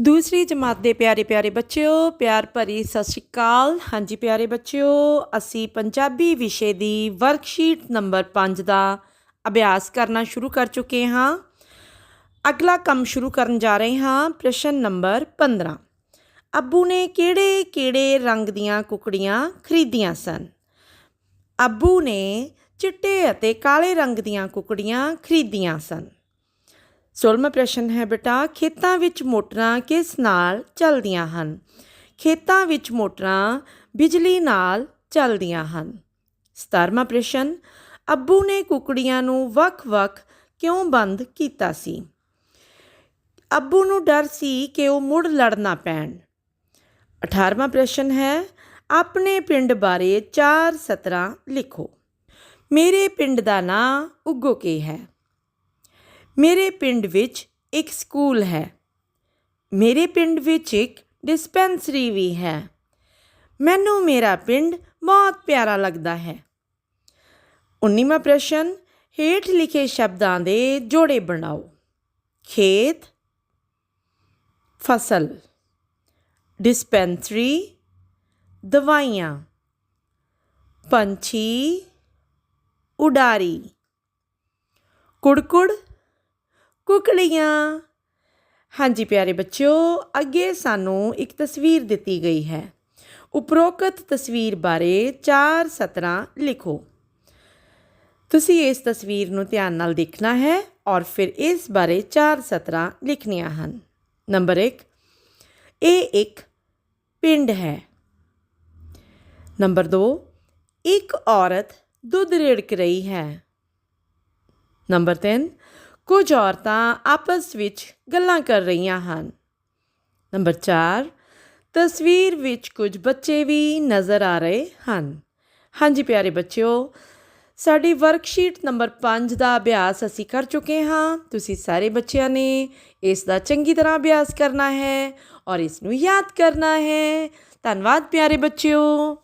ਦੂਸਰੀ ਜਮਾਤ ਦੇ ਪਿਆਰੇ ਪਿਆਰੇ ਬੱਚਿਓ, ਪਿਆਰ ਭਰੀ ਸਤਿ ਸ਼੍ਰੀ ਅਕਾਲ। ਹਾਂਜੀ ਪਿਆਰੇ ਬੱਚਿਓ, ਅਸੀਂ ਪੰਜਾਬੀ ਵਿਸ਼ੇ ਦੀ ਵਰਕਸ਼ੀਟ ਨੰਬਰ 5 ਦਾ ਅਭਿਆਸ ਕਰਨਾ ਸ਼ੁਰੂ ਕਰ ਚੁੱਕੇ ਹਾਂ। ਅਗਲਾ ਕੰਮ ਸ਼ੁਰੂ ਕਰਨ ਜਾ ਰਹੇ ਹਾਂ, ਪ੍ਰਸ਼ਨ ਨੰਬਰ 15 ਅੱਬੂ ਨੇ ਕਿਹੜੇ ਕਿਹੜੇ ਰੰਗ ਦੀਆਂ ਕੁਕੜੀਆਂ ਖਰੀਦੀਆਂ ਸਨ? ਅੱਬੂ ਨੇ ਚਿੱਟੇ ਅਤੇ ਕਾਲੇ ਰੰਗ ਦੀਆਂ ਕੁਕੜੀਆਂ ਖਰੀਦੀਆਂ ਸਨ। ਸੋਲਮਾ ਪ੍ਰਸ਼ਨ ਹੈ ਬੇਟਾ, ਖੇਤਾਂ ਵਿੱਚ ਮੋਟਰਾਂ ਕਿਸ ਨਾਲ ਚੱਲਦੀਆਂ ਹਨ? ਖੇਤਾਂ ਵਿੱਚ ਮੋਟਰਾਂ ਬਿਜਲੀ ਨਾਲ ਚੱਲਦੀਆਂ ਹਨ। 17ਵਾਂ ਪ੍ਰਸ਼ਨ, ਅੱਬੂ ਨੇ ਕੁਕੜੀਆਂ ਨੂੰ ਵੱਖ-ਵੱਖ ਕਿਉਂ ਬੰਦ ਕੀਤਾ ਸੀ? ਅੱਬੂ ਨੂੰ ਡਰ ਸੀ ਕਿ ਉਹ ਮੁੜ ਲੜਨਾ ਪੈਣ। 18ਵਾਂ ਪ੍ਰਸ਼ਨ ਹੈ, ਆਪਣੇ ਪਿੰਡ ਬਾਰੇ ਚਾਰ ਸਤਰਾਂ ਲਿਖੋ। ਮੇਰੇ ਪਿੰਡ ਦਾ ਨਾਂ ਉਗੋਕੇ ਹੈ। ਮੇਰੇ ਪਿੰਡ ਵਿੱਚ ਇੱਕ ਸਕੂਲ ਹੈ। ਮੇਰੇ ਪਿੰਡ ਵਿੱਚ ਇੱਕ ਡਿਸਪੈਂਸਰੀ ਵੀ ਹੈ। ਮੈਨੂੰ ਮੇਰਾ ਪਿੰਡ ਬਹੁਤ ਪਿਆਰਾ ਲੱਗਦਾ ਹੈ। 19ਵਾਂ ਪ੍ਰਸ਼ਨ, ਹੇਠ ਲਿਖੇ ਸ਼ਬਦਾਂ ਦੇ ਜੋੜੇ ਬਣਾਓ। ਖੇਤ, ਫਸਲ, ਡਿਸਪੈਂਸਰੀ, ਦਵਾਈਆਂ, ਪੰਛੀ, ਉਡਾਰੀ, ਕੁੜਕੁੜ ਕੁਕੜੀਆਂ ਹਾਂਜੀ ਪਿਆਰੇ ਬੱਚਿਓ, ਅੱਗੇ ਸਾਨੂੰ ਇੱਕ ਤਸਵੀਰ ਦਿੱਤੀ ਗਈ ਹੈ। ਉਪਰੋਕਤ ਤਸਵੀਰ ਬਾਰੇ ਚਾਰ ਸਤਰਾਂ ਲਿਖੋ। ਤੁਸੀਂ ਇਸ ਤਸਵੀਰ ਨੂੰ ਧਿਆਨ ਨਾਲ ਦੇਖਣਾ ਹੈ ਔਰ ਫਿਰ ਇਸ ਬਾਰੇ ਚਾਰ ਸਤਰਾਂ ਲਿਖਣੀਆਂ ਹਨ। ਨੰਬਰ 1 ਇਹ ਇੱਕ ਪਿੰਡ ਹੈ। ਨੰਬਰ 2 ਇੱਕ ਔਰਤ ਦੁੱਧ ਰਿੜਕ ਰਹੀ ਹੈ। ਨੰਬਰ 3 ਕੁਝ ਔਰਤਾਂ ਆਪਸ ਵਿੱਚ ਗੱਲਾਂ ਕਰ ਰਹੀਆਂ ਹਨ। ਨੰਬਰ 4 ਤਸਵੀਰ ਵਿੱਚ ਕੁਝ ਬੱਚੇ ਵੀ ਨਜ਼ਰ ਆ ਰਹੇ ਹਨ। ਹਾਂਜੀ ਪਿਆਰੇ ਬੱਚਿਓ, ਸਾਡੀ ਵਰਕਸ਼ੀਟ ਨੰਬਰ 5 ਦਾ ਅਭਿਆਸ ਅਸੀਂ ਕਰ ਚੁੱਕੇ ਹਾਂ। ਤੁਸੀਂ ਸਾਰੇ ਬੱਚਿਆਂ ਨੇ ਇਸ ਦਾ ਚੰਗੀ ਤਰ੍ਹਾਂ ਅਭਿਆਸ ਕਰਨਾ ਹੈ ਔਰ ਇਸ ਨੂੰ ਯਾਦ ਕਰਨਾ ਹੈ। ਧੰਨਵਾਦ ਪਿਆਰੇ ਬੱਚਿਓ।